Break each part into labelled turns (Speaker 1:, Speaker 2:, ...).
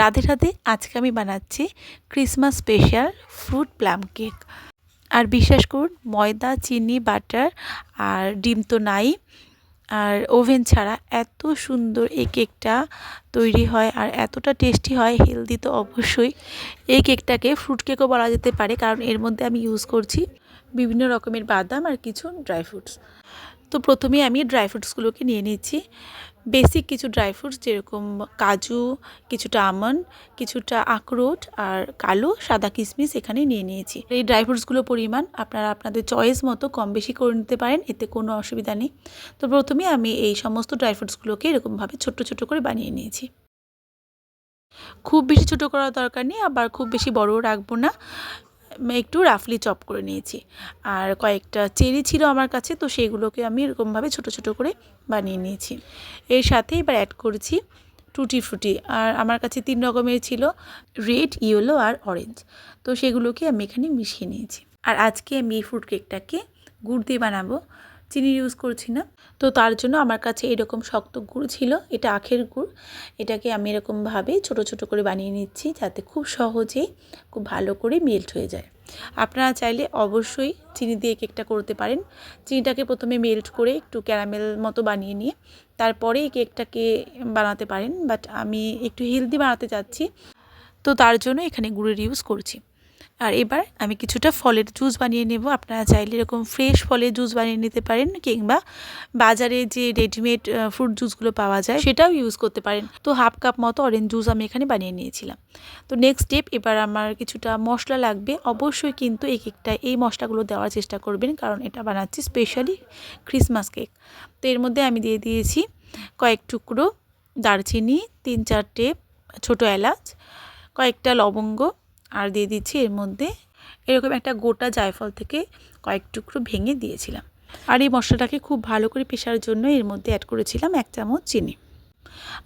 Speaker 1: রাধে রাধে, আজকে আমি বানাচ্ছি Christmas special fruit plum cake আর বিশ্বাস করুন, ময়দা, চিনি বাটার আর ডিম তো নাই। আর ওভেন ছাড়া এত সুন্দর এই কেকটা তৈরি হয় আর এতটা টেস্টি হয় হেলদি তো অবশ্যই। এই কেকটাকে ফ্রুট কেকও বলা যেতে পারে, কারণ এর মধ্যে আমি ইউজ করছি বিভিন্ন রকমের বাদাম আর কিছু ড্রাই ফ্রুটস তো প্রথমে আমি ড্রাই ফ্রুটসগুলোকে নিয়ে নিচ্ছি। বেসিক কিছু ড্রাই ফ্রুটস যেরকম কাজু, কিছুটা আমন্ড কিছুটা আখরোট আর কালো সাদা কিশমিশ এখানে নিয়ে নিয়েছি। এই ড্রাই ফ্রুটসগুলোর পরিমাণ আপনারা আপনাদের চয়েস মতো কম বেশি করে নিতে পারেন, এতে কোনো অসুবিধা নেই। তো প্রথমে আমি এই সমস্ত ড্রাই ফ্রুটসগুলোকে এরকমভাবে ছোট্ট ছোট করে বানিয়ে নিয়েছি। খুব বেশি ছোটো করার দরকার নেই, আবার খুব বেশি বড়ও রাখব না। একটু রাফলি চপ করে নিয়েছি। আর কয়েকটা চেরি ছিল আমার কাছে, তো সেগুলোকে আমি এরকমভাবে ছোট ছোট করে বানিয়ে নিয়েছি। এর সাথে এবার অ্যাড করেছি টুটি ফ্রুটি আর আমার কাছে তিন রকমের ছিল রেড ইয়েলো আর অরেঞ্জ তো সেগুলোকে আমি এখানে মিশিয়ে নিয়েছি। আর আজকে আমি এই ফ্রুট কেকটাকে গুড় দিয়ে বানাবো। চিনি ইউজ করছি না। তো তার জন্য আমার কাছে এরকম শক্ত গুড় ছিল, এটা আখের গুড়। এটাকে আমি এরকমভাবে ছোট ছোট করে বানিয়ে নিচ্ছি যাতে খুব সহজেই খুব ভালো করে মেল্ট হয়ে যায়। আপনারা চাইলে অবশ্যই চিনি দিয়ে কেকটা করতে পারেন। চিনিটাকে প্রথমে মেল্ট করে একটু ক্যারামেল মতো বানিয়ে নিয়ে তারপরে কেকটাকে বানাতে পারেন। বাট আমি একটু হেলদি বানাতে চাচ্ছি। তো তার জন্য এখানে গুড়ের ইউজ করছি। আর এবার আমি কিছুটা ফলের জুস বানিয়ে নেব। আপনারা চাইলে এরকম ফ্রেশ ফলের জুস বানিয়ে নিতে পারেন কিংবা বাজারে যে রেডিমেড ফ্রুট জুসগুলো পাওয়া যায় সেটাও ইউজ করতে পারেন। তো হাফ কাপ মতো অরেঞ্জ জুস আমি এখানে বানিয়ে নিয়েছিলাম। তো নেক্সট স্টেপ এবার আমার কিছুটা মশলা লাগবে। অবশ্যই কিন্তু এই কেকটা এই মশলাগুলো দেওয়ার চেষ্টা করবেন কারণ এটা বানাচ্ছি স্পেশালি ক্রিসমাস কেক তো এর মধ্যে আমি দিয়ে দিয়েছি কয়েক টুকরো দারচিনি, তিন চারটে ছোটো এলাচ, কয়েকটা লবঙ্গ আর দিয়ে দিচ্ছি এর মধ্যে এরকম একটা গোটা জায়ফল থেকে কয়েক টুকরো ভেঙে দিয়েছিলাম। আর এই মশলাটাকে খুব ভালো করে পেশার জন্য এর মধ্যে অ্যাড করেছিলাম এক চামচ চিনি।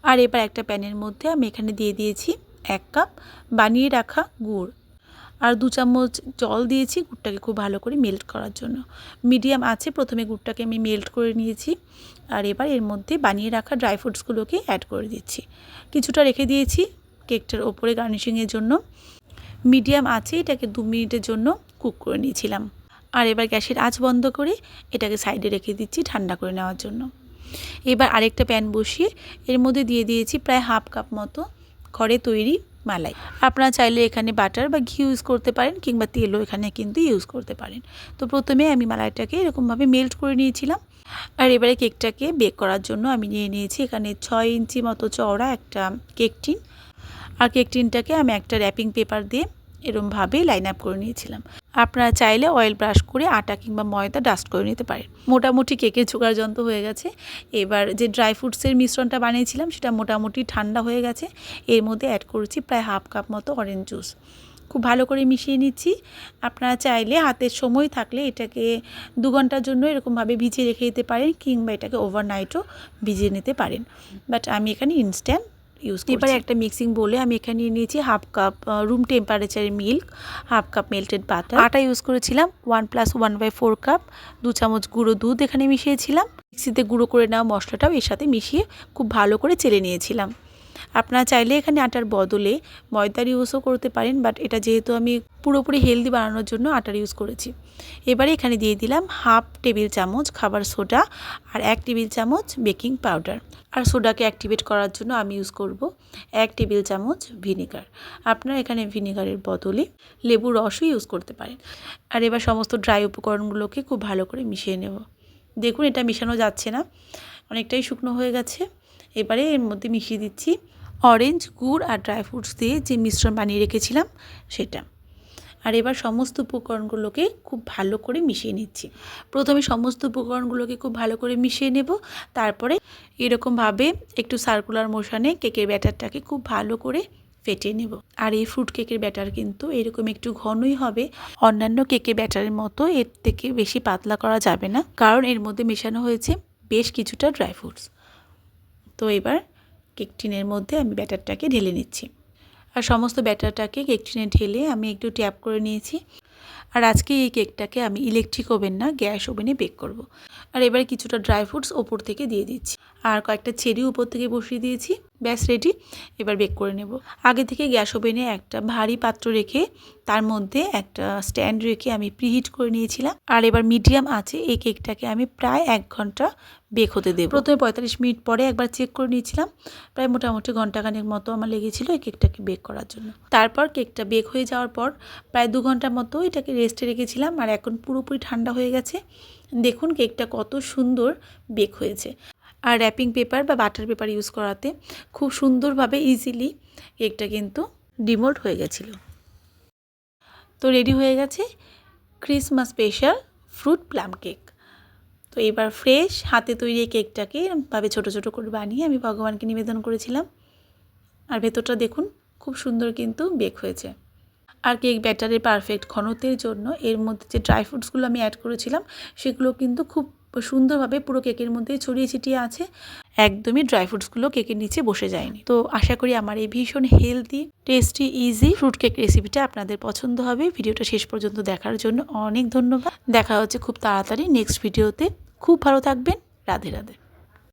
Speaker 1: আর এবার একটা প্যানের মধ্যে আমি এখানে দিয়ে দিয়েছি এক কাপ বানিয়ে রাখা গুড়। আর দু চামচ জল দিয়েছি গুড়টাকে খুব ভালো করে মেল্ট করার জন্য। মিডিয়াম আছে, প্রথমে গুড়টাকে আমি মেল্ট করে নিয়েছি। আর এবার এর মধ্যে বানিয়ে রাখা ড্রাই ফ্রুটসগুলোকে অ্যাড করে দিচ্ছি। কিছুটা রেখে দিয়েছি কেকটার ওপরে গার্নিশিংয়ের জন্য। মিডিয়াম আছে, এটাকে দু মিনিটের জন্য কুক করে নিয়েছিলাম। আর এবার গ্যাসের আঁচ বন্ধ করে এটাকে সাইডে রেখে দিচ্ছি ঠান্ডা করে নেওয়ার জন্য। এবার আরেকটা প্যান বসিয়ে এর মধ্যে দিয়ে দিয়েছি প্রায় হাফ কাপ মতো ঘরে তৈরি মালাই। আপনারা চাইলে এখানে বাটার বা ঘি ইউজ করতে পারেন কিংবা তেলও এখানে কিন্তু ইউজ করতে পারেন। তো প্রথমে আমি মালাইটাকে এরকমভাবে মেল্ট করে নিয়েছিলাম। আর এবারে কেকটাকে বেক করার জন্য আমি নিয়ে নিয়েছি এখানে ছয় ইঞ্চি মতো চওড়া একটা কেক টিন। আর কেক টিনটাকে আমি একটা র্যাপিং পেপার দিয়ে এরমভাবে লাইন আপ করে নিয়েছিলাম। আপনারা চাইলে অয়েল ব্রাশ করে আটা কিংবা ময়দা ডাস্ট করে নিতে পারেন। মোটামুটি কেকের জোগাড় যন্ত্র হয়ে গেছে। এবার যে ড্রাই ফ্রুটসের মিশ্রণটা বানিয়েছিলাম, সেটা মোটামুটি ঠান্ডা হয়ে গেছে। এর মধ্যে অ্যাড করেছি প্রায় হাফ কাপ মতো অরেঞ্জ জুস খুব ভালো করে মিশিয়ে নিচ্ছি। আপনারা চাইলে হাতের সময় থাকলে এটাকে দু ঘণ্টার জন্য এরকমভাবে ভিজিয়ে রেখে দিতে পারেন কিংবা এটাকে ওভারনাইটও ভিজিয়ে নিতে পারেন। বাট আমি এখানে ইনস্ট্যান্ট ইউজ এবারে একটা মিক্সিং বলে আমি এখানে নিয়ে নিয়েছি half cup room টেম্পারেচারের milk half cup melted butter আটা ইউজ করেছিলাম one plus one by four cup দু চামচ গুঁড়ো দুধ এখানে মিশিয়েছিলাম। মিক্সিতে গুঁড়ো করে নেওয়া মশলাটাও এর সাথে মিশিয়ে খুব ভালো করে চেলে নিয়েছিলাম। আপনারা চাইলে এখানে আটার বদলে ময়দার ইউজও করতে পারেন বাট এটা যেহেতু আমি পুরোপুরি হেলদি বানানোর জন্য আটার ইউজ করেছি। এবারে এখানে দিয়ে দিলাম হাফ টেবিল চামচ খাবার সোডা আর এক টেবিল চামচ বেকিং পাউডার আর সোডাকে অ্যাক্টিভেট করার জন্য আমি ইউজ করব এক টেবিল চামচ ভিনেগার আপনারা এখানে ভিনেগারের বদলে লেবুর রসও ইউজ করতে পারেন। আর এবার সমস্ত ড্রাই উপকরণগুলোকে খুব ভালো করে মিশিয়ে নেব। দেখুন এটা মেশানো যাচ্ছে না, অনেকটাই শুকনো হয়ে গেছে। এবারে এর মধ্যে মিশিয়ে দিচ্ছি অরেঞ্জ গুড় আর ড্রাই ফ্রুটস দিয়ে যে মিশ্রণ বানিয়ে রেখেছিলাম সেটা। আর এবার সমস্ত উপকরণগুলোকে খুব ভালো করে মিশিয়ে নিচ্ছি। প্রথমে সমস্ত উপকরণগুলোকে খুব ভালো করে মিশিয়ে নেব, তারপরে এরকমভাবে একটু সার্কুলার মোশানে কেকের ব্যাটারটাকে খুব ভালো করে ফেটিয়ে নেব। আর এই ফ্রুট কেকের ব্যাটার কিন্তু এরকম একটু ঘনই হবে। অন্যান্য কেকের ব্যাটারের মতো এর থেকে বেশি পাতলা করা যাবে না, কারণ এর মধ্যে মেশানো হয়েছে বেশ কিছুটা ড্রাই ফ্রুটস তো এবার কেক টিনের মধ্যে আমি ব্যাটারটাকে ঢেলে নিচ্ছি। আর সমস্ত ব্যাটারটাকে কেক টিনে ঢেলে আমি একটু ট্যাপ করে নিয়েছি। আর আজকে এই কেকটাকে আমি ইলেকট্রিক ওভেন না, গ্যাস ওভেনে বেক করব। আর এবার কিছুটা ড্রাই ফ্রুটস ওপর থেকে দিয়ে দিচ্ছি। আর কয়েকটা চেরি উপর থেকে বসিয়ে দিয়েছি। ব্যাস রেডি এবার বেক করে নেব। আগে থেকে গ্যাস ওভেনে একটা ভারী পাত্র রেখে তার মধ্যে একটা স্ট্যান্ড রেখে আমি প্রিহিট করে নিয়েছিলাম। আর এবার মিডিয়াম আছে, এই কেকটাকে আমি প্রায় এক ঘণ্টা বেক হতে দেবো। প্রথমে পঁয়তাল্লিশ মিনিট পরে একবার চেক করে নিয়েছিলাম। প্রায় মোটামুটি ঘন্টাখানেক মতো আমার লেগেছিল এই কেকটাকে বেক করার জন্য। তারপর কেকটা বেক হয়ে যাওয়ার পর প্রায় দু ঘণ্টার মতো এটাকে রেস্টে রেখেছিলাম। আর এখন পুরোপুরি ঠান্ডা হয়ে গেছে। দেখুন কেকটা কত সুন্দর বেক হয়েছে। আর র্যাপিং পেপার বা বাটার পেপার ইউজ করাতে খুব সুন্দরভাবে ইজিলি কেকটা কিন্তু ডিমোল্ড হয়ে গেছিল। তো রেডি হয়ে গেছে Christmas special fruit plum cake তো এবার ফ্রেশ হাতে তৈরি কেকটাকে এরমভাবে ছোটো ছোটো করে বানিয়ে আমি ভগবানকে নিবেদন করেছিলাম। আর ভেতরটা দেখুন খুব সুন্দর কিন্তু বেক হয়েছে। আর কেক ব্যাটারের পারফেক্ট ঘনত্বের জন্য এর মধ্যে যে ড্রাই ফ্রুটসগুলো আমি অ্যাড করেছিলাম, সেগুলো কিন্তু খুব সুন্দরভাবে পুরো কেকের মধ্যে ছড়িয়ে ছিটিয়ে আছে। একদমই ড্রাই ফ্রুটসগুলো কেকের নিচে বসে যায়নি। তো আশা করি আমার এই ভীষণ healthy tasty easy fruit cake রেসিপিটা আপনাদের পছন্দ হবে। ভিডিওটা শেষ পর্যন্ত দেখার জন্য অনেক ধন্যবাদ। দেখা হচ্ছে খুব তাড়াতাড়ি নেক্সট ভিডিওতে খুব ভালো থাকবেন। রাধে রাধে।